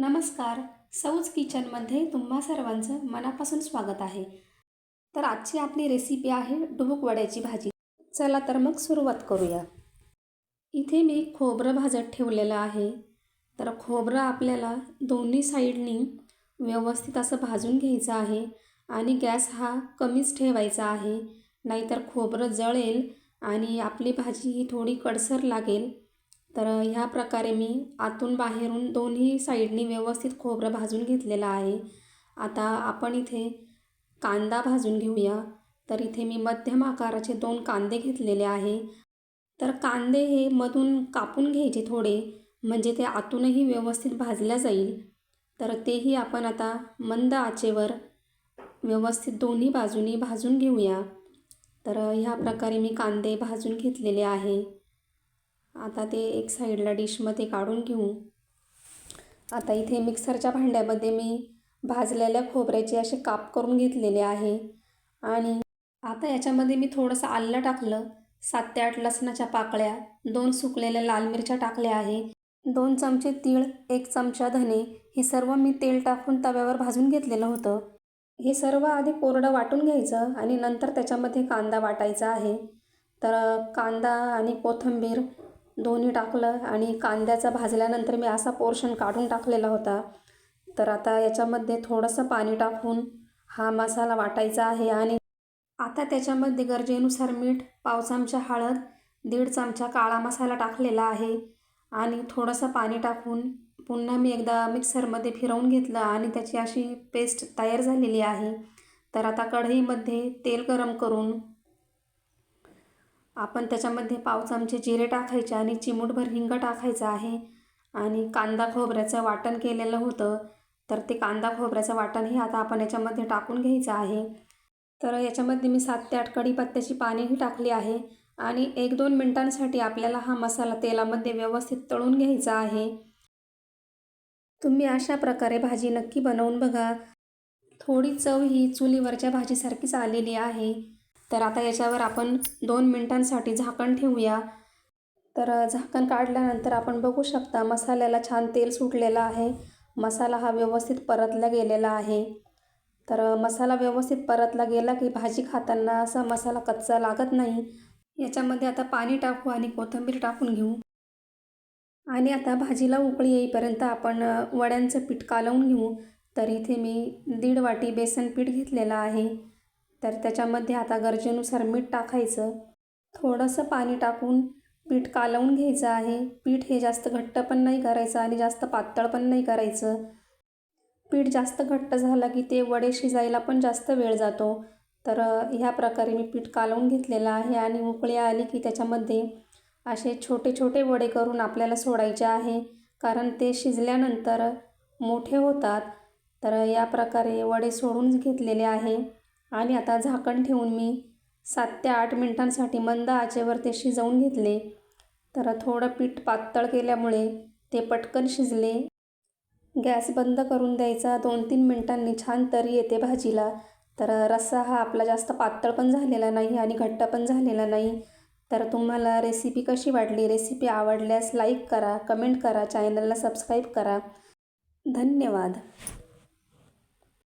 नमस्कार. सौज किचनमध्ये तुम्हा सर्वांचं मनापासून स्वागत आहे. तर आजची आपली रेसिपी आहे डुबुक वड्याची भाजी. चला तर मग सुरुवात करूया. इथे मी खोबरं भाजत ठेवलेलं आहे. तर खोबरं आपल्याला दोन्ही साईडनी व्यवस्थित असं भाजून घ्यायचं आहे आणि गॅस हा कमीच ठेवायचा आहे. नाहीतर खोबरं जळेल आणि आपली भाजी ही थोडी कडसर लागेल. तर ह्या प्रकारे मी आतून बाहेरून दोन्ही साईडनी व्यवस्थित खोबरं भाजून घेतलेलं आहे. आता आपण इथे कांदा भाजून घेऊया. तर इथे मी मध्यम आकाराचे दोन कांदे घेतलेले आहे. तर कांदे हे मधून कापून घ्यायचे थोडे म्हणजे ते आतूनही व्यवस्थित भाजल्या जाईल. तर तेही आपण आता मंद आचेवर व्यवस्थित दोन्ही बाजूनी भाजून घेऊया. तर ह्या प्रकारे मी कांदे भाजून घेतलेले आहे. आता ते एक साईडला डिशमध्ये काढून घेऊ. आता इथे मिक्सरच्या भांड्यामध्ये मी भाजलेल्या खोबऱ्याचे असे काप करून घेतलेले आहे. आणि आता याच्यामध्ये मी थोडंसं आलं टाकलं. सात ते आठ लसणाच्या पाकळ्या दोन सुकलेल्या लाल मिरच्या टाकल्या आहे. दोन चमचे तीळ एक चमचा धने हे सर्व मी तेल टाकून तव्यावर भाजून घेतलेलं होतं. हे सर्व आधी कोरडं वाटून घ्यायचं आणि नंतर त्याच्यामध्ये कांदा वाटायचा आहे. तर कांदा आणि कोथिंबीर दोन्ही टाकलं आणि कांद्याचा भाजल्यानंतर मी असा पोर्शन काढून टाकलेला होता. तर आता याच्यामध्ये थोडंसं पाणी टाकून हा मसाला वाटायचा आहे आणि आता त्याच्यामध्ये गरजेनुसार मीठ पाव चमचा हळद दीड चमचा काळा मसाला टाकलेला आहे आणि थोडंसं पाणी टाकून पुन्हा मी एकदा मिक्सरमध्ये फिरवून घेतलं आणि त्याची अशी पेस्ट तयार झालेली आहे. तर आता कढईमध्ये तेल गरम करून आपण त्याच्यामध्ये पाव चमचे जिरे टाकायचे आणि चिमूटभर हिंग टाकायचं आहे. आणि कांदा खोबऱ्याचं वाटण केलेलं होतं. तर ते कांदा खोबऱ्याचं वाटण हे आता आपण याच्यामध्ये टाकून घ्यायचं आहे. तर याच्यामध्ये मी सात ते आठ कढीपत्त्याची पाणीही टाकली आहे. आणि एक दोन मिनटांसाठी आपल्याला हा मसाला तेलामध्ये व्यवस्थित तळून घ्यायचा आहे. तुम्ही अशा प्रकारे भाजी नक्की बनवून बघा. थोडी चव ही चुलीवरच्या भाजीसारखीच आलेली आहे. तर आता याच्यावर आपण दोन मिनटांसाठी झाकण ठेवूया. तर झाकण काढल्यानंतर आपण बघू शकता मसाल्याला छान तेल सुटलेलं आहे. मसाला हा व्यवस्थित परतला गेलेला आहे. तर मसाला व्यवस्थित परतला गेला की भाजी खाताना असा मसाला कच्चा लागत नाही. याच्यामध्ये आता पाणी टाकू आणि कोथिंबीर टाकून घेऊ. आणि आता भाजीला उकळी येईपर्यंत आपण वड्यांचं पीठ कालवून घेऊ. तर इथे मी दीड वाटी बेसन पीठ घेतलेलं आहे. तर त्याच्यामध्ये आता गरजेनुसार मीठ टाकायचं. थोडंसं पाणी टाकून पीठ कालवून घ्यायचं आहे. पीठ हे जास्त घट्ट पण नाही करायचं आणि जास्त पातळ पण नाही करायचं. पीठ जास्त घट्ट झालं की ते वडे शिजायला पण जास्त वेळ जातो. तर ह्या प्रकारे मी पीठ कालवून घेतलेलं आहे आणि उकळी आली की त्याच्यामध्ये असे छोटे छोटे वडे करून आपल्याला सोडायचे आहे. कारण ते शिजल्यानंतर मोठे होतात. तर या प्रकारे वडे सोडून घेतलेले आहे. आणि आता झाकण ठेवून मी सात ते आठ मिनटांसाठी मंद आचेवर ते शिजवून घेतले. तर थोडं पीठ पातळ केल्यामुळे ते पटकन शिजले. गॅस बंद करून द्यायचा दोन तीन मिनटांनी छान तरी येते भाजीला. तर रस्सा हा आपला जास्त पातळ पण झालेला नाही आणि घट्ट पण झालेला नाही. तर तुम्हाला रेसिपी कशी वाटली? रेसिपी आवडल्यास लाईक करा कमेंट करा चॅनलला सबस्क्राईब करा. धन्यवाद.